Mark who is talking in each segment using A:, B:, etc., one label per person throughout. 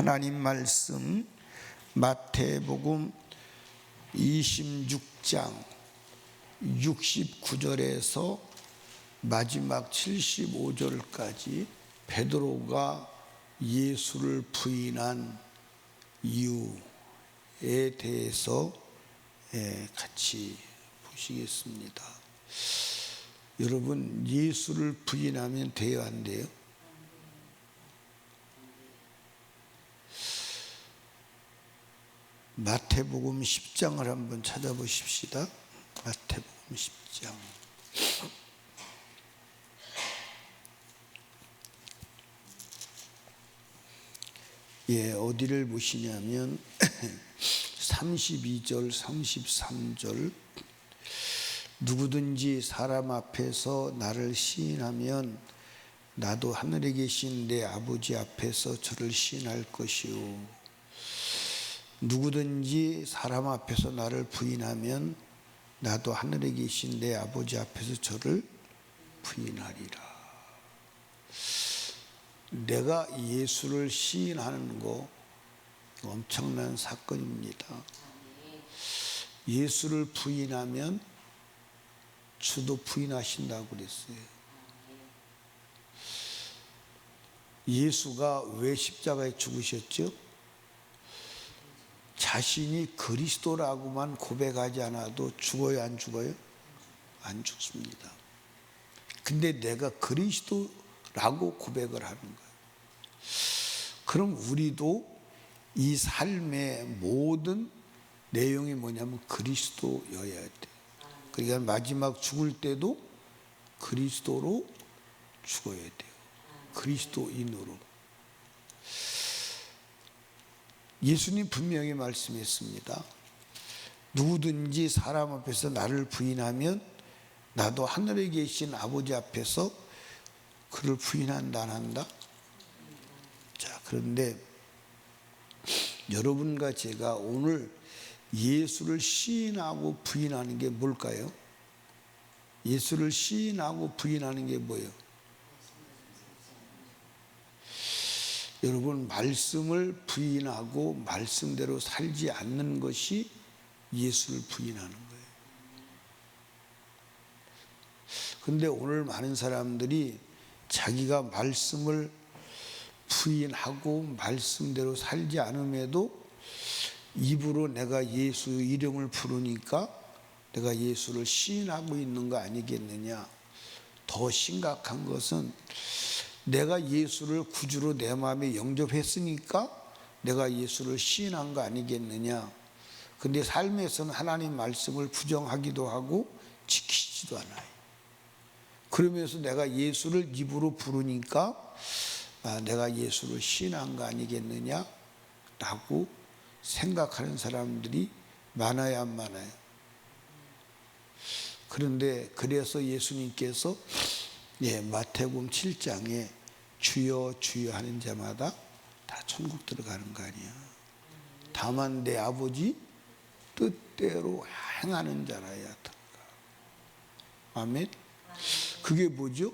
A: 하나님 말씀 마태복음 26장 69절에서 마지막 75절까지 베드로가 예수를 부인한 이유에 대해서 예, 같이 보시겠습니다. 여러분 예수를 부인하면 돼요 안 돼요? 마태복음 10장을 한번 찾아보십시다. 마태복음 10장. 예, 어디를 보시냐면 32절, 33절 누구든지 사람 앞에서 나를 시인하면 나도 하늘에 계신 내 아버지 앞에서 저를 시인할 것이요 누구든지 사람 앞에서 나를 부인하면 나도 하늘에 계신 내 아버지 앞에서 저를 부인하리라. 내가 예수를 시인하는 거 엄청난 사건입니다. 예수를 부인하면 주도 부인하신다고 그랬어요. 예수가 왜 십자가에 죽으셨죠? 자신이 그리스도라고만 고백하지 않아도 죽어요, 안 죽어요? 안 죽습니다. 근데 내가 그리스도라고 고백을 하는 거예요. 그럼 우리도 이 삶의 모든 내용이 뭐냐면 그리스도여야 돼. 그러니까 마지막 죽을 때도 그리스도로 죽어야 돼요. 그리스도인으로. 예수님 분명히 말씀했습니다. 누구든지 사람 앞에서 나를 부인하면 나도 하늘에 계신 아버지 앞에서 그를 부인한다 안 한다. 자, 그런데 여러분과 제가 오늘 예수를 시인하고 부인하는 게 뭘까요? 예수를 시인하고 부인하는 게 뭐예요? 여러분 말씀을 부인하고 말씀대로 살지 않는 것이 예수를 부인하는 거예요. 근데 오늘 많은 사람들이 자기가 말씀을 부인하고 말씀대로 살지 않음에도 입으로 내가 예수 이름을 부르니까 내가 예수를 시인하고 있는 거 아니겠느냐. 더 심각한 것은 내가 예수를 구주로 내 마음에 영접했으니까 내가 예수를 시인한 거 아니겠느냐. 근데 삶에서는 하나님 말씀을 부정하기도 하고 지키지도 않아요. 그러면서 내가 예수를 입으로 부르니까 아, 내가 예수를 시인한 거 아니겠느냐. 라고 생각하는 사람들이 많아야 안 많아요. 그런데 그래서 예수님께서 예, 마태복음 7장에 주여 주여 하는 자마다 다 천국 들어가는 거 아니야. 다만 내 아버지 뜻대로 행하는 자라야 들어가. 아멘. 그게 뭐죠?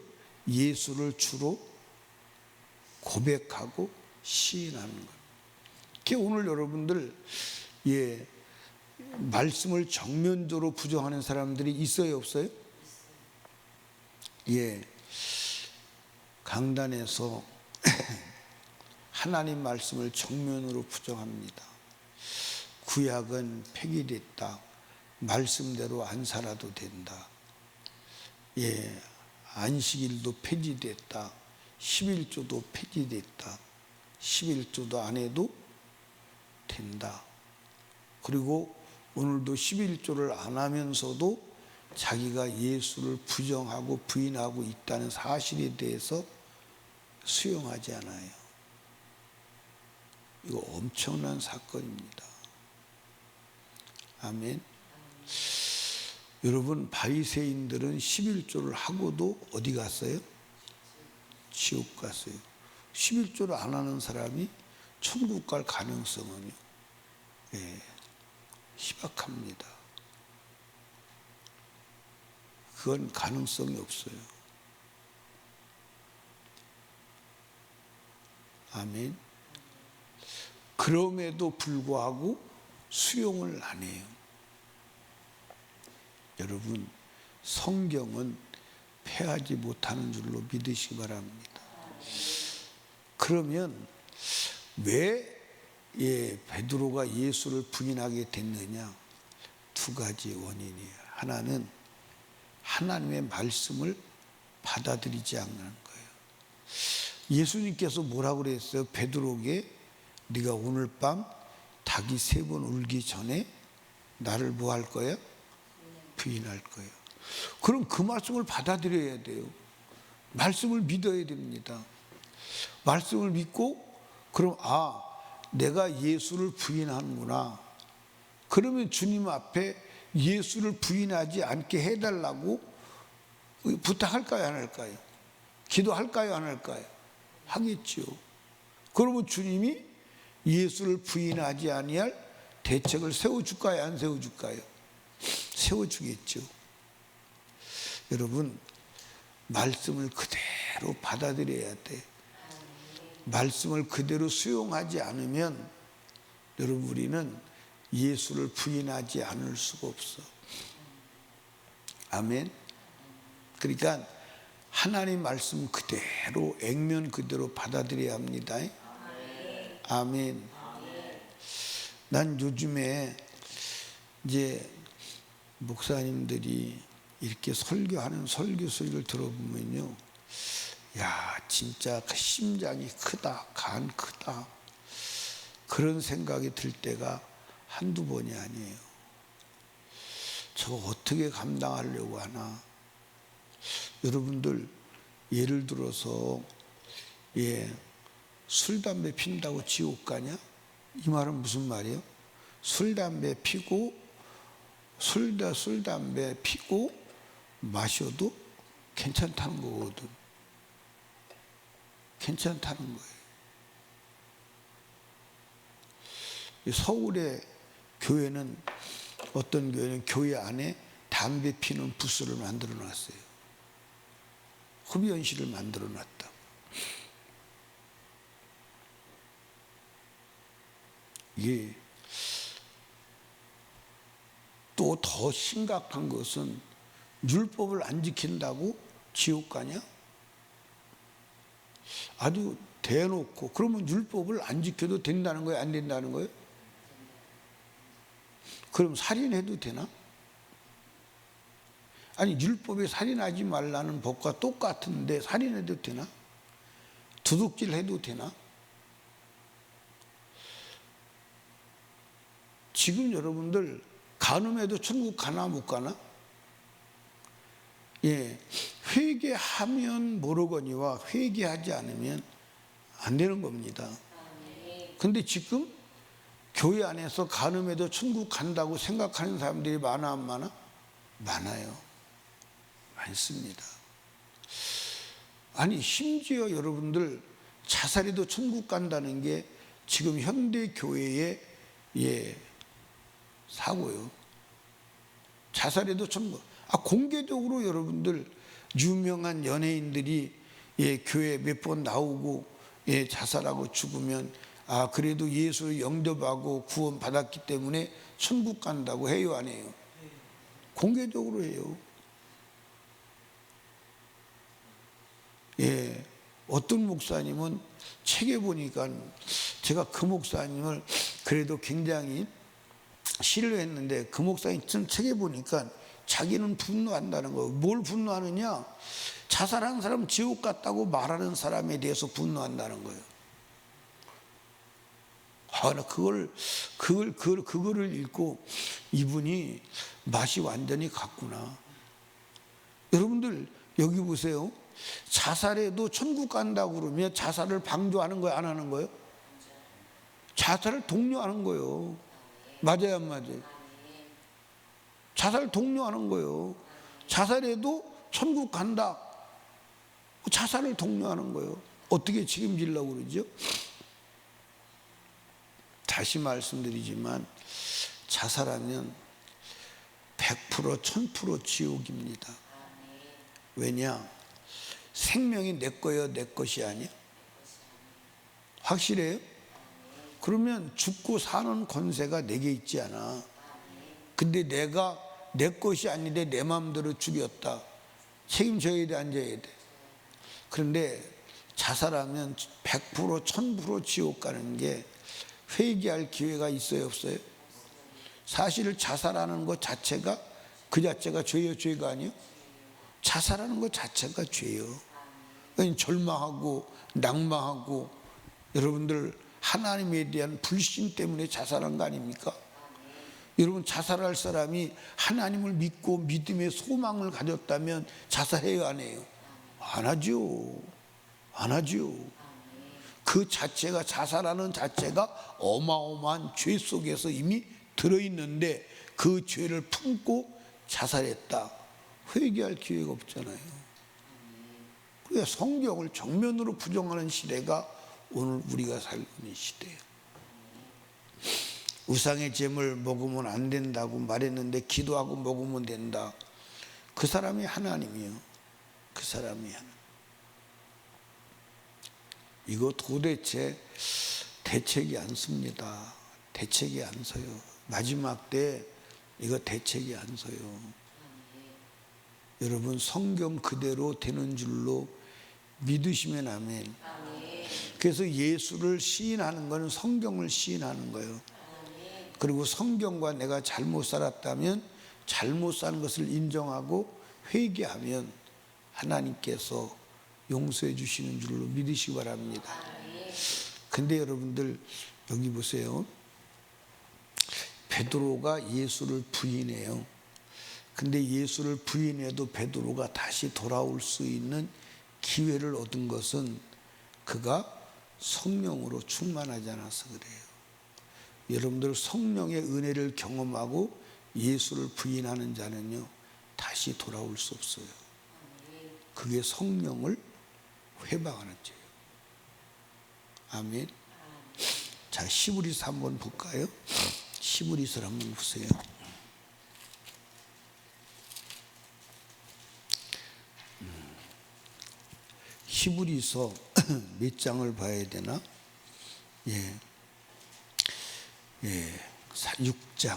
A: 예수를 주로 고백하고 시인하는 것. 그 오늘 여러분들 예 말씀을 정면적으로 부정하는 사람들이 있어요 없어요? 예 강단에서 하나님 말씀을 정면으로 부정합니다. 구약은 폐기됐다. 말씀대로 안 살아도 된다. 예, 안식일도 폐지됐다. 11조도 폐지됐다. 11조도 안 해도 된다. 그리고 오늘도 11조를 안 하면서도 자기가 예수를 부정하고 부인하고 있다는 사실에 대해서 수용하지 않아요. 이거 엄청난 사건입니다. 아멘. 여러분 바리새인들은 11조를 하고도 어디 갔어요? 지옥 갔어요. 11조를 안 하는 사람이 천국 갈 가능성은요. 예, 희박합니다. 그건 가능성이 없어요. 아멘. 그럼에도 불구하고 수용을 안 해요. 여러분, 성경은 패하지 못하는 줄로 믿으시기 바랍니다. 그러면 왜 예, 베드로가 예수를 부인하게 됐느냐? 두 가지 원인이에요. 하나는 하나님의 말씀을 받아들이지 않는 거예요. 예수님께서 뭐라고 그랬어요? 베드로에게 네가 오늘 밤 닭이 세 번 울기 전에 나를 뭐 할 거야? 부인할 거예요. 그럼 그 말씀을 받아들여야 돼요. 말씀을 믿어야 됩니다. 말씀을 믿고 그럼 아 내가 예수를 부인하는구나. 그러면 주님 앞에 예수를 부인하지 않게 해달라고 부탁할까요, 안 할까요? 기도할까요, 안 할까요? 하겠죠. 그러면 주님이 예수를 부인하지 아니할 대책을 세워줄까요, 안 세워줄까요? 세워주겠죠. 여러분, 말씀을 그대로 받아들여야 돼. 말씀을 그대로 수용하지 않으면 여러분 우리는 예수를 부인하지 않을 수가 없어. 아멘. 그러니까 하나님 말씀 그대로 액면 그대로 받아들여야 합니다. 아멘. 난 요즘에 이제 목사님들이 이렇게 설교하는 설교 소리를 들어보면요. 야, 진짜 그 심장이 크다, 간 크다. 그런 생각이 들 때가 한두 번이 아니에요. 저거 어떻게 감당하려고 하나. 여러분들, 예를 들어서, 예, 술, 담배 핀다고 지옥 가냐? 이 말은 무슨 말이에요? 술, 담배 피고, 술, 술, 담배 피고, 마셔도 괜찮다는 거거든. 괜찮다는 거예요. 서울의 교회는 어떤 교회는 교회 안에 담배 피는 부스를 만들어 놨어요. 흡연실을 만들어 놨다. 이게 또 더 심각한 것은 율법을 안 지킨다고 지옥 가냐? 아주 대놓고 그러면 율법을 안 지켜도 된다는 거예요? 안 된다는 거예요? 그럼 살인해도 되나? 아니 율법에 살인하지 말라는 법과 똑같은데 살인해도 되나? 도둑질 해도 되나? 지금 여러분들 간음해도 천국 가나 못 가나? 예, 회개하면 모르거니와 회개하지 않으면 안 되는 겁니다. 근데 지금 교회 안에서 간음해도 천국 간다고 생각하는 사람들이 많아 안 많아? 많아요. 많습니다. 아니 심지어 여러분들 자살해도 천국 간다는 게 지금 현대 교회의 예 사고요. 자살해도 천국. 아 공개적으로 여러분들 유명한 연예인들이 예 교회 몇 번 나오고 예 자살하고 죽으면 아 그래도 예수 영접하고 구원 받았기 때문에 천국 간다고 해요 안 해요? 공개적으로 해요. 예 어떤 목사님은 책에 보니까 제가 그 목사님을 그래도 굉장히 싫어했는데 그 목사님 책에 보니까 자기는 분노한다는 거예요. 뭘 분노하느냐? 자살한 사람 지옥 갔다고 말하는 사람에 대해서 분노한다는 거예요. 아, 나 그걸, 그걸, 그걸, 그거를 읽고 이분이 맛이 완전히 갔구나. 여러분들, 여기 보세요. 자살해도 천국 간다고 그러면 자살을 방조하는 거예요? 안 하는 거예요? 자살을 독려하는 거예요. 맞아요, 안 맞아요? 자살 독려하는 거예요. 자살해도 천국 간다. 자살을 독려하는 거예요. 어떻게 책임지려고 그러죠? 다시 말씀드리지만 자살하면 100% 1000% 지옥입니다. 왜냐? 생명이 내 거예요, 내 것이 아니야? 확실해요? 그러면 죽고 사는 권세가 내게 있지 않아. 근데 내가 내 것이 아닌데 내 마음대로 죽였다. 책임져야 돼, 앉아야 돼. 그런데 자살하면 100% 1000% 지옥 가는 게 회개할 기회가 있어요, 없어요? 사실 자살하는 것 자체가 그 자체가 죄요, 죄가 아니요? 자살하는 것 자체가 죄요. 절망하고 낭망하고 여러분들 하나님에 대한 불신 때문에 자살한 거 아닙니까? 여러분 자살할 사람이 하나님을 믿고 믿음의 소망을 가졌다면 자살해요 안 해요? 안 하죠. 안 하죠. 그 자체가 자살하는 자체가 어마어마한 죄 속에서 이미 들어있는데 그 죄를 품고 자살했다. 회개할 기회가 없잖아요. 그래 성경을 정면으로 부정하는 시대가 오늘 우리가 살고 있는 시대예요. 우상의 재물 먹으면 안 된다고 말했는데 기도하고 먹으면 된다. 그 사람이 하나님이요. 그 사람이 하나님. 이거 도대체 대책이 안 씁니다. 대책이 안 서요. 마지막 때 이거 대책이 안 서요. 여러분 성경 그대로 되는 줄로 믿으시면 아멘. 그래서 예수를 시인하는 것은 성경을 시인하는 거예요. 그리고 성경과 내가 잘못 살았다면 잘못 산 것을 인정하고 회개하면 하나님께서 용서해 주시는 줄로 믿으시기 바랍니다. 근데 여러분들 여기 보세요. 베드로가 예수를 부인해요. 근데 예수를 부인해도 베드로가 다시 돌아올 수 있는 기회를 얻은 것은 그가 성령으로 충만하지 않아서 그래요. 여러분들 성령의 은혜를 경험하고 예수를 부인하는 자는요, 다시 돌아올 수 없어요. 그게 성령을 회방하는 죄예요. 아멘. 자, 시브리서 한번 볼까요? 시브리서를 한번 보세요. 히브리서 몇 장을 봐야 되나? 예. 예. 6장.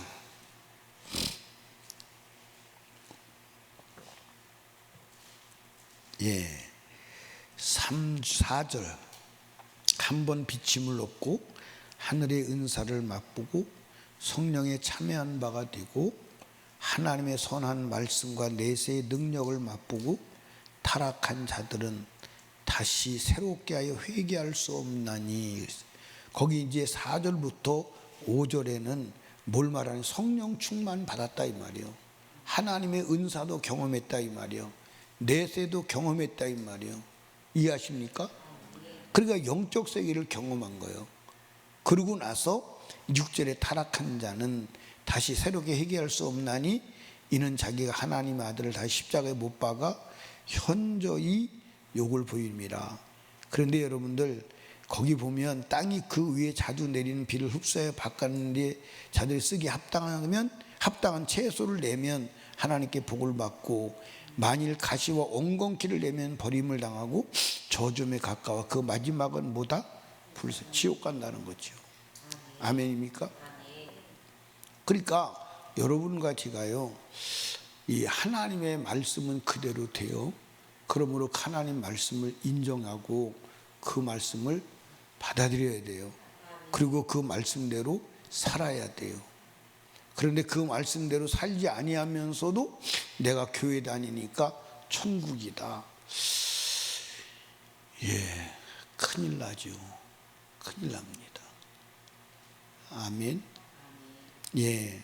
A: 예. 3, 4절. 한 번 비침을 얻고 하늘의 은사를 맛보고 성령에 참여한 바가 되고 하나님의 선한 말씀과 내세의 능력을 맛보고 타락한 자들은 다시 새롭게 하여 회개할 수 없나니 거기 이제 4절부터 5절에는 뭘 말하는 성령 충만 받았다 이 말이요. 하나님의 은사도 경험했다 이 말이요. 내세도 경험했다 이 말이요. 이해하십니까? 그러니까 영적 세계를 경험한 거예요. 그러고 나서 6절에 타락한 자는 다시 새롭게 회개할 수 없나니 이는 자기가 하나님의 아들을 다시 십자가에 못 박아 현저히 욕을 보입니다. 그런데 여러분들 거기 보면 땅이 그 위에 자주 내리는 비를 흡수해 바꿨는데 자들이 쓰기 합당하면 합당한 채소를 내면 하나님께 복을 받고 만일 가시와 엉겅퀴를 내면 버림을 당하고 저점에 가까워 그 마지막은 뭐다? 불사 지옥 간다는 거죠. 아멘입니까? 그러니까 여러분과 제가요 이 하나님의 말씀은 그대로 돼요. 그러므로 하나님 말씀을 인정하고 그 말씀을 받아들여야 돼요. 그리고 그 말씀대로 살아야 돼요. 그런데 그 말씀대로 살지 아니하면서도 내가 교회 다니니까 천국이다. 예, 큰일 나죠. 큰일 납니다. 아멘. 예.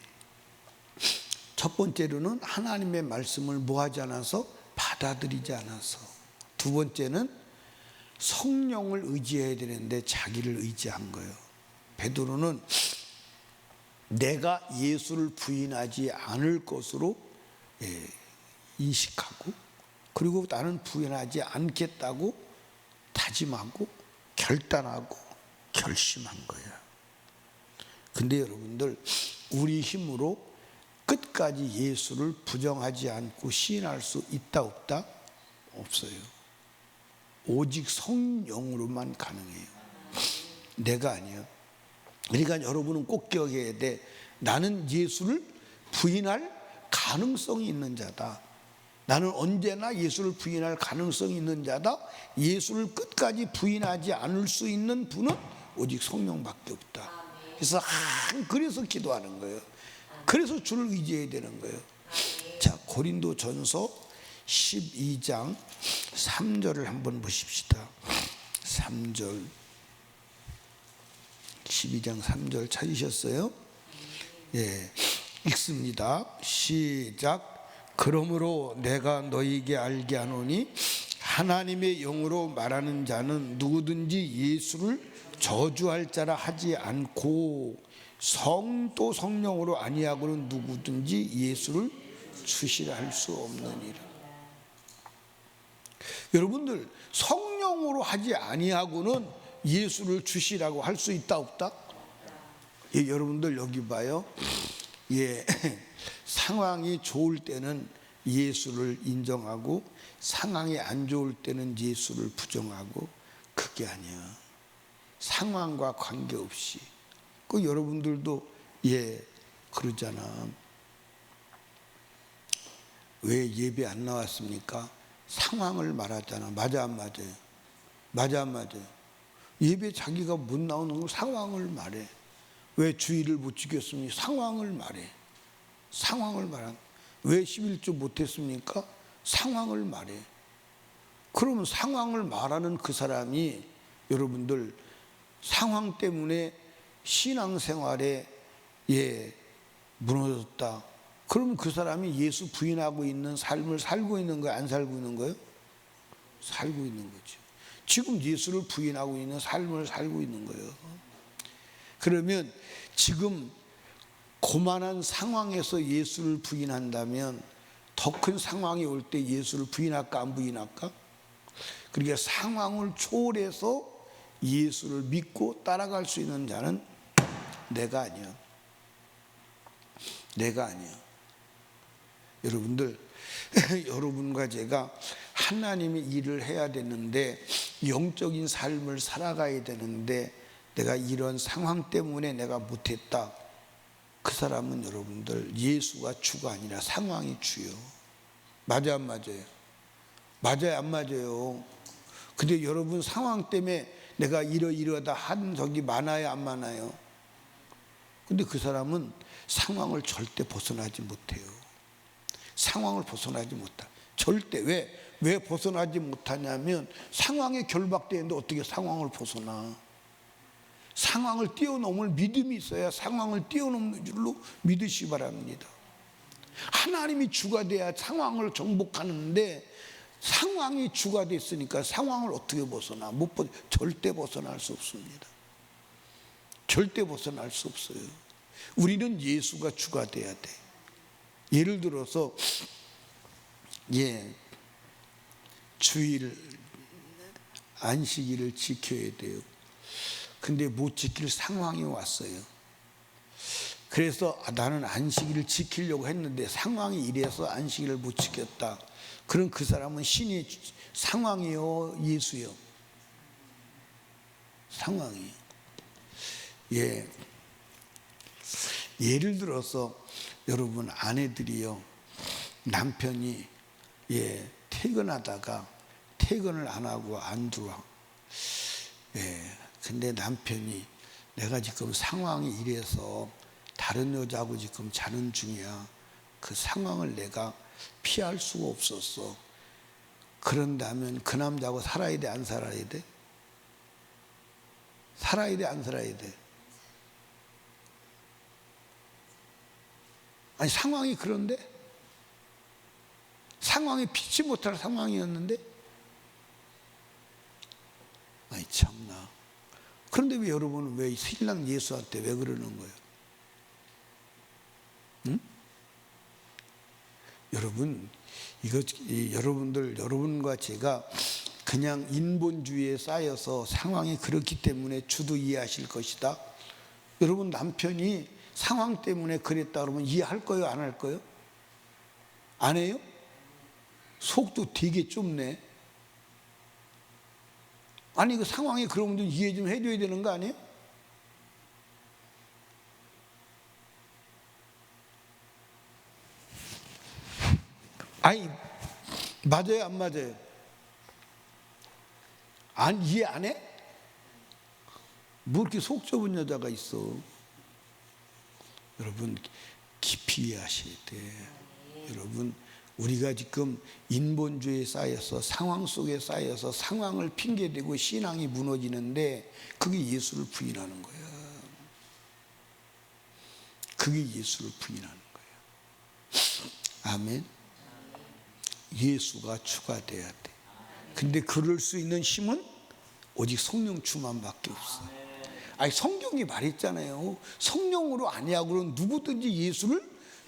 A: 첫 번째로는 하나님의 말씀을 뭐하지 않아서 받아들이지 않아서 두 번째는 성령을 의지해야 되는데 자기를 의지한 거예요. 베드로는 내가 예수를 부인하지 않을 것으로 예, 인식하고 그리고 나는 부인하지 않겠다고 다짐하고 결단하고 결심한 거예요. 근데 여러분들 우리 힘으로 끝까지 예수를 부정하지 않고 시인할 수 있다 없다? 없어요. 오직 성령으로만 가능해요. 내가 아니요. 그러니까 여러분은 꼭 기억해야 돼. 나는 예수를 부인할 가능성이 있는 자다. 나는 언제나 예수를 부인할 가능성이 있는 자다. 예수를 끝까지 부인하지 않을 수 있는 분은 오직 성령밖에 없다. 그래서 한 그래서 기도하는 거예요. 그래서 주를 의지해야 되는 거예요. 자, 고린도 전서 12장 3절을 한번 보십시다. 3절. 12장 3절 찾으셨어요? 예. 읽습니다. 시작. 그러므로 내가 너희에게 알게 하노니 하나님의 영으로 말하는 자는 누구든지 예수를 저주할 자라 하지 않고 성도 성령으로 아니하고는 누구든지 예수를 주시라 할 수 없느니라. 여러분들 성령으로 하지 아니하고는 예수를 주시라고 할 수 있다 없다? 예, 여러분들 여기 봐요. 예, 상황이 좋을 때는 예수를 인정하고 상황이 안 좋을 때는 예수를 부정하고 그게 아니야. 상황과 관계없이. 그 여러분들도 예 그러잖아. 왜 예배 안 나왔습니까? 상황을 말하잖아. 맞아 안 맞아요? 맞아 안 맞아요? 예배 자기가 못 나오는 건 상황을 말해. 왜 주의를 못 지켰습니까? 상황을 말해. 상황을 말한. 왜 11조 못했습니까? 상황을 말해. 그러면 상황을 말하는 그 사람이 여러분들 상황 때문에 신앙생활에 예 무너졌다. 그러면 그 사람이 예수 부인하고 있는 삶을 살고 있는 거예요? 안 살고 있는 거예요? 살고 있는 거죠. 지금 예수를 부인하고 있는 삶을 살고 있는 거예요. 그러면 지금 고만한 상황에서 예수를 부인한다면 더 큰 상황이 올 때 예수를 부인할까 안 부인할까? 그러니까 상황을 초월해서 예수를 믿고 따라갈 수 있는 자는 내가 아니야. 내가 아니야. 여러분들, 여러분과 제가 하나님의 일을 해야 되는데 영적인 삶을 살아가야 되는데 내가 이런 상황 때문에 내가 못했다. 그 사람은 여러분들 예수가 주가 아니라 상황이 주요. 맞아 안 맞아요? 맞아요 안 맞아요? 근데 여러분 상황 때문에 내가 이러이러다 한 적이 많아요 안 많아요? 근데 그 사람은 상황을 절대 벗어나지 못해요. 상황을 벗어나지 못하. 절대 왜? 왜 벗어나지 못하냐면 상황에 결박되는데 어떻게 상황을 벗어나? 상황을 뛰어넘을 믿음이 있어야 상황을 뛰어넘는 줄로 믿으시 바랍니다. 하나님이 주가 돼야 상황을 정복하는데 상황이 주가 됐으니까 상황을 어떻게 벗어나? 못 벗, 절대 벗어날 수 없습니다. 절대 벗어날 수 없어요. 우리는 예수가 주가 돼야 돼. 예를 들어서 예 주일 안식일을 지켜야 돼요. 근데 못 지킬 상황이 왔어요. 그래서 아, 나는 안식일을 지키려고 했는데 상황이 이래서 안식일을 못 지켰다. 그럼 그 사람은 신이 상황이요, 예수요. 상황이요. 예. 예를 들어서 여러분 아내들이요. 남편이 예, 퇴근하다가 퇴근을 안 하고 안 들어와. 예. 근데 남편이 내가 지금 상황이 이래서 다른 여자하고 지금 자는 중이야. 그 상황을 내가 피할 수가 없었어. 그런다면 그 남자하고 살아야 돼, 안 살아야 돼? 살아야 돼, 안 살아야 돼? 아니, 상황이 그런데? 상황이 피치 못할 상황이었는데? 아니, 참나. 그런데 왜 여러분은 왜 신랑 예수한테 왜 그러는 거예요? 응? 여러분, 이거 여러분들 여러분과 제가 그냥 인본주의에 쌓여서 상황이 그렇기 때문에 주도 이해하실 것이다. 여러분 남편이 상황 때문에 그랬다 그러면 이해할 거예요? 안 할 거예요? 안 해요? 속도 되게 좁네. 아니, 그 상황이 그런 분들 이해 좀 해줘야 되는 거 아니에요? 아니, 맞아요? 안 맞아요? 안, 이해 안 해? 뭐 이렇게 속 좁은 여자가 있어. 여러분 깊이 이해하셔야 돼. 여러분 우리가 지금 인본주의에 쌓여서 상황 속에 쌓여서 상황을 핑계대고 신앙이 무너지는데 그게 예수를 부인하는 거야. 그게 예수를 부인하는 거야. 아멘. 예수가 추가돼야 돼. 근데 그럴 수 있는 힘은 오직 성령 충만밖에 없어. 아니 성경이 말했잖아요. 성령으로 아니하고는 누구든지 예수를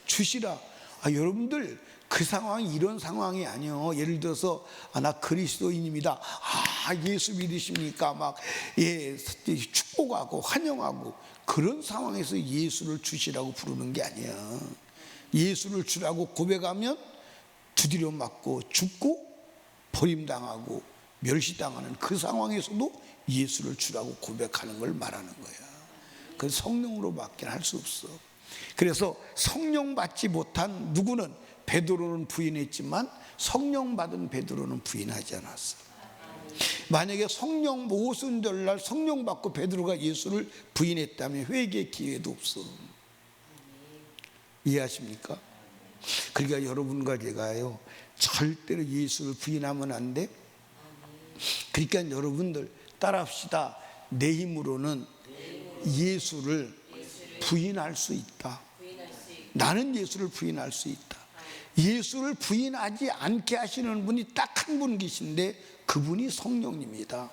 A: 주시라. 아, 여러분들 그 상황이 이런 상황이 아니요. 예를 들어서 아, 나 그리스도인입니다. 아 예수 믿으십니까? 막예 축복하고 환영하고 그런 상황에서 예수를 주시라고 부르는 게 아니야. 예수를 주라고 고백하면 두드려 맞고 죽고 버림당하고 멸시당하는 그 상황에서도 예수를 주라고 고백하는 걸 말하는 거야. 그 성령으로밖에 할 수 없어. 그래서 성령 받지 못한 누구는 베드로는 부인했지만 성령 받은 베드로는 부인하지 않았어. 만약에 성령 모순절날 성령 받고 베드로가 예수를 부인했다면 회개 기회도 없어. 이해하십니까? 그러니까 여러분과 제가요 절대로 예수를 부인하면 안 돼. 그러니까 여러분들 따라합시다. 내 힘으로는 예수를 부인할 수 있다. 나는 예수를 부인할 수 있다. 예수를 부인하지 않게 하시는 분이 딱 한 분 계신데 그분이 성령님이다.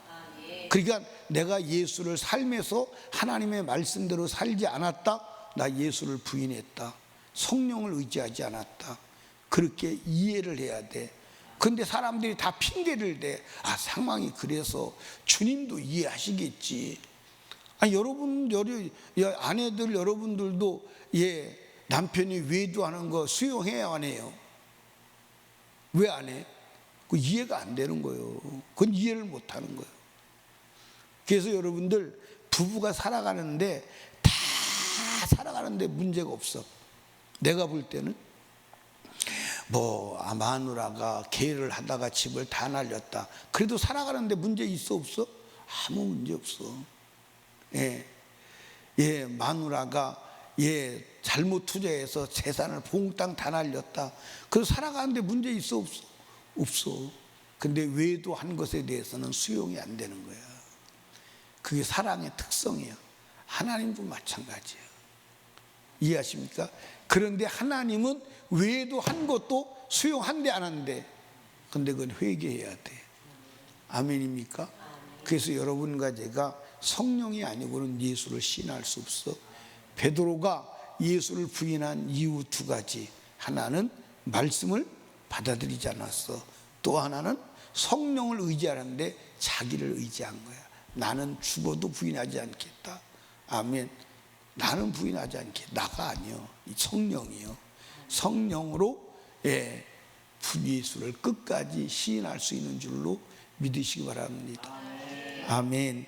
A: 그러니까 내가 예수를 삶에서 하나님의 말씀대로 살지 않았다. 나 예수를 부인했다. 성령을 의지하지 않았다. 그렇게 이해를 해야 돼. 근데 사람들이 다 핑계를 대. 아, 상황이 그래서 주님도 이해하시겠지. 아, 여러분, 여러, 아내들 여러분들도 예, 남편이 외도하는 거 수용해야 안 해요? 왜 안 해? 그 이해가 안 되는 거예요. 그건 이해를 못 하는 거예요. 그래서 여러분들 부부가 살아가는데 다 살아가는데 문제가 없어. 내가 볼 때는 뭐 아, 마누라가 개를 하다가 집을 다 날렸다. 그래도 살아가는데 문제 있어 없어? 아무 문제 없어. 예, 예 마누라가 예 잘못 투자해서 재산을 봉땅 다 날렸다. 그 살아가는데 문제 있어 없어? 없어. 근데 외도한 것에 대해서는 수용이 안 되는 거야. 그게 사랑의 특성이야. 하나님도 마찬가지야. 이해하십니까? 그런데 하나님은 외도한 것도 수용한대 안 한대. 근데 그건 회개해야 돼. 아멘입니까? 그래서 여러분과 제가 성령이 아니고는 예수를 신할 수 없어. 베드로가 예수를 부인한 이유 두 가지. 하나는 말씀을 받아들이지 않았어. 또 하나는 성령을 의지하는데 자기를 의지한 거야. 나는 죽어도 부인하지 않겠다. 아멘. 나는 부인하지 않게 나가 아니요. 이 성령이요. 성령으로 예, 예수를 끝까지 시인할 수 있는 줄로 믿으시기 바랍니다. 아멘.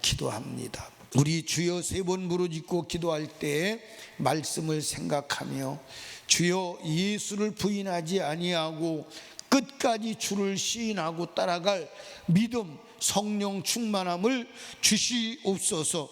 A: 기도합니다. 우리 주여 세 번 부르짖고 기도할 때 말씀을 생각하며 주여 예수를 부인하지 아니하고 끝까지 주를 시인하고 따라갈 믿음 성령 충만함을 주시옵소서.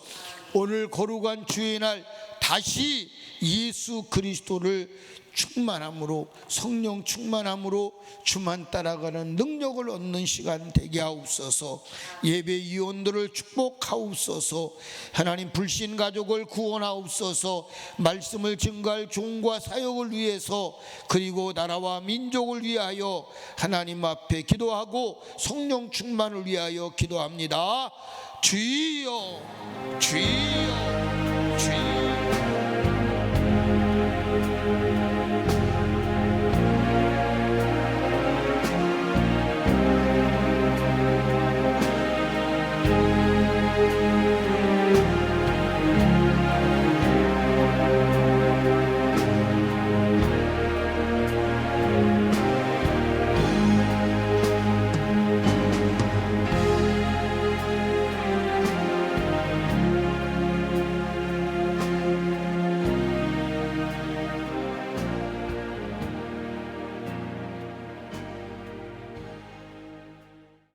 A: 오늘 거룩한 주의 날 다시 예수 그리스도를 충만함으로 성령 충만함으로 주만 따라가는 능력을 얻는 시간 되게 하옵소서. 예배 이원들을 축복하옵소서. 하나님 불신 가족을 구원하옵소서. 말씀을 증가할 종과 사역을 위해서 그리고 나라와 민족을 위하여 하나님 앞에 기도하고 성령 충만을 위하여 기도합니다. 주여 주여